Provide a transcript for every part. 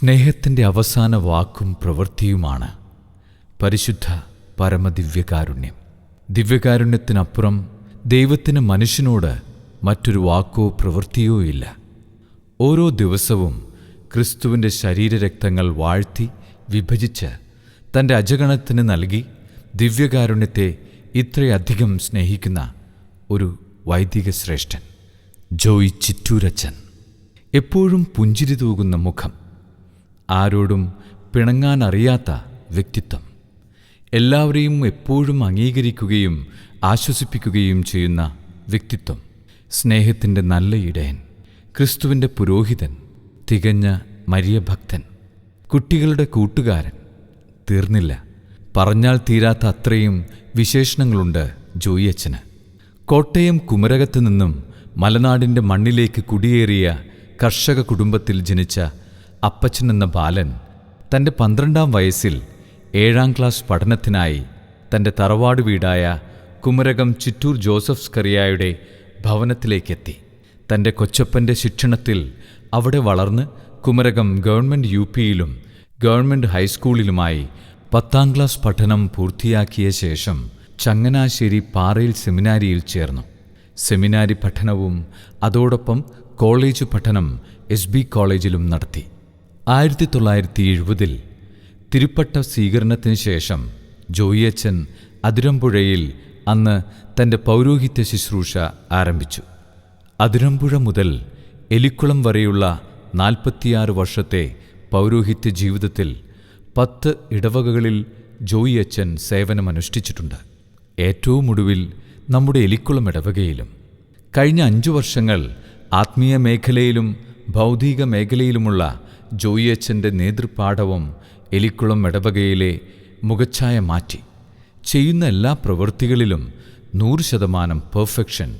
സ്നേഹത്തിന്റെ അവസാന വാക്കും പ്രവൃത്തിയുമാണ് പരിശുദ്ധ പരമദിവ്യകാരുണ്യം. ദിവ്യകാരുണ്യത്തിനപ്പുറം ദൈവത്തിന് മനുഷ്യനോട് മറ്റൊരു വാക്കോ പ്രവൃത്തിയോ ഇല്ല. ഓരോ ദിവസവും ക്രിസ്തുവിന്റെ ശരീരരക്തങ്ങൾ വാഴ്ത്തി വിഭജിച്ച് തന്റെ അജഗണത്തിന് നൽകി ദിവ്യകാരുണ്യത്തെ ഇത്രയധികം സ്നേഹിക്കുന്ന ഒരു വൈദിക ശ്രേഷ്ഠൻ ജോയ് ചിറ്റൂരച്ചൻ. എപ്പോഴും പുഞ്ചിരി തൂകുന്ന മുഖം ആരോടും പിണങ്ങാനറിയാത്ത വ്യക്തിത്വം. എല്ലാവരെയും എപ്പോഴും അംഗീകരിക്കുകയും ആശ്വസിപ്പിക്കുകയും ചെയ്യുന്ന വ്യക്തിത്വം. സ്നേഹത്തിന്റെ നല്ല ഇടയൻ. ക്രിസ്തുവിന്റെ പുരോഹിതൻ. തികഞ്ഞ മരിയഭക്തൻ. കുട്ടികളുടെ കൂട്ടുകാരൻ. തീർന്നില്ല. പറഞ്ഞാൽ തീരാത്ത അത്രയും വിശേഷണങ്ങളുണ്ട് ജോയിയച്ചന് കോട്ടയം കുമരകത്ത് നിന്നും മലനാടിന്റെ മണ്ണിലേക്ക് കുടിയേറിയ കർഷക കുടുംബത്തിൽ ജനിച്ച അപ്പച്ചൻ എന്ന ബാലൻ തന്റെ പന്ത്രണ്ടാം വയസ്സിൽ ഏഴാം ക്ലാസ് പഠനത്തിനായി തന്റെ തറവാട് വീടായ കുമരകം ചിറ്റൂർ ജോസഫ് സ്കറിയായുടെ ഭവനത്തിലേക്കെത്തി. തന്റെ കൊച്ചപ്പന്റെ ശിക്ഷണത്തിൽ അവിടെ വളർന്ന് കുമരകം ഗവൺമെന്റ് യു പിയിലും ഗവൺമെന്റ് ഹൈസ്കൂളിലുമായി പത്താം ക്ലാസ് പഠനം പൂർത്തിയാക്കിയ ശേഷം ചങ്ങനാശ്ശേരി പാറയിൽ സെമിനാരിയിൽ ചേർന്നു. സെമിനാരി പഠനവും അതോടൊപ്പം കോളേജ് പഠനം എസ് ബി കോളേജിലും നടത്തി. ആയിരത്തി തൊള്ളായിരത്തി എഴുപതിൽ തിരുപ്പട്ട സ്വീകരണത്തിന് ശേഷം ജോയിയച്ചൻ അതിരമ്പുഴയിൽ അന്ന് തന്റെ പൗരോഹിത്യ ശുശ്രൂഷ ആരംഭിച്ചു. അതിരമ്പുഴ മുതൽ എലിക്കുളം വരെയുള്ള നാൽപ്പത്തിയാറ് വർഷത്തെ പൗരോഹിത്യ ജീവിതത്തിൽ പത്ത് ഇടവകകളിൽ ജോയിയച്ചൻ സേവനമനുഷ്ഠിച്ചിട്ടുണ്ട്. ഏറ്റവും ഒടുവിൽ നമ്മുടെ എലിക്കുളം ഇടവകയിലും. കഴിഞ്ഞ അഞ്ചു വർഷങ്ങൾ ആത്മീയ മേഖലയിലും ഭൗതിക മേഖലയിലുമുള്ള ജോയിയച്ചന്റെ നേതൃപാഠവും എലിക്കുളം ഇടവകയിലെ മുഖച്ഛായ മാറ്റി. ചെയ്യുന്ന എല്ലാ പ്രവൃത്തികളിലും നൂറ് ശതമാനം പെർഫെക്ഷൻ.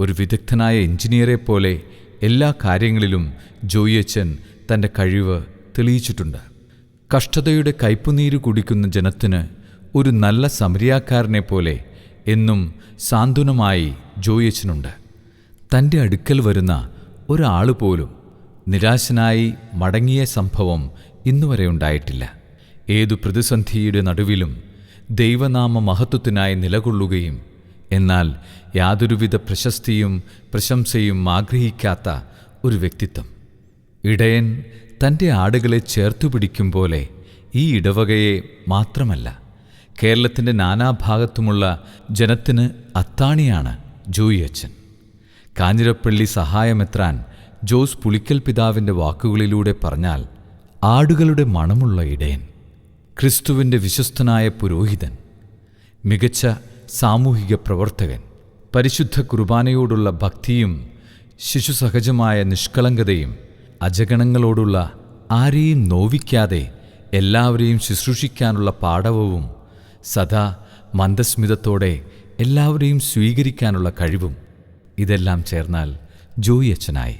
ഒരു വിദഗ്ധനായ എഞ്ചിനീയറെ പോലെ എല്ലാ കാര്യങ്ങളിലും ജോയിയച്ചൻ തന്റെ കഴിവ് തെളിയിച്ചിട്ടുണ്ട്. കഷ്ടതയുടെ കയ്പുനീര് കുടിക്കുന്ന ജനത്തിന് ഒരു നല്ല സമരിയാക്കാരനെ പോലെ എന്നും സാന്ത്വനമായി ജോയിച്ചനുണ്ട് തന്റെ അടുക്കൽ വരുന്ന ഒരാൾ പോലും നിരാശനായി മടങ്ങിയ സംഭവം ഇന്നുവരെ ഉണ്ടായിട്ടില്ല. ഏതു പ്രതിസന്ധിയുടെ നടുവിലും ദൈവനാമ മഹത്വത്തിനായി നിലകൊള്ളുകയും എന്നാൽ യാതൊരുവിധ പ്രശസ്തിയും പ്രശംസയും ആഗ്രഹിക്കാത്ത ഒരു വ്യക്തിത്വം. ഇടയൻ തന്റെ ആടുകളെ ചേർത്തു പിടിക്കും പോലെ ഈ ഇടവകയെ മാത്രമല്ല കേരളത്തിന്റെ നാനാഭാഗത്തുമുള്ള ജനത്തിന് അത്താണിയാണ് ജോയി അച്ഛൻ കാഞ്ഞിരപ്പള്ളി സഹായമെത്രാൻ ജോസ് പുളിക്കൽ പിതാവിന്റെ വാക്കുകളിലൂടെ പറഞ്ഞാൽ ആടുകളുടെ മണമുള്ള ഇടയൻ ക്രിസ്തുവിന്റെ വിശ്വസ്തനായ പുരോഹിതൻ മികച്ച സാമൂഹിക പ്രവർത്തകൻ പരിശുദ്ധ കുർബാനയോടുള്ള ഭക്തിയും ശിശുസഹജമായ നിഷ്കളങ്കതയും അജഗണങ്ങളോടുള്ള ആരെയും നോവിക്കാതെ എല്ലാവരെയും ശുശ്രൂഷിക്കാനുള്ള പാടവവും സദാ മന്ദസ്മിതത്തോടെ എല്ലാവരെയും സ്വീകരിക്കാനുള്ള കഴിവും ഇതെല്ലാം ചേർന്നാൽ ജോയി അച്ഛനായി.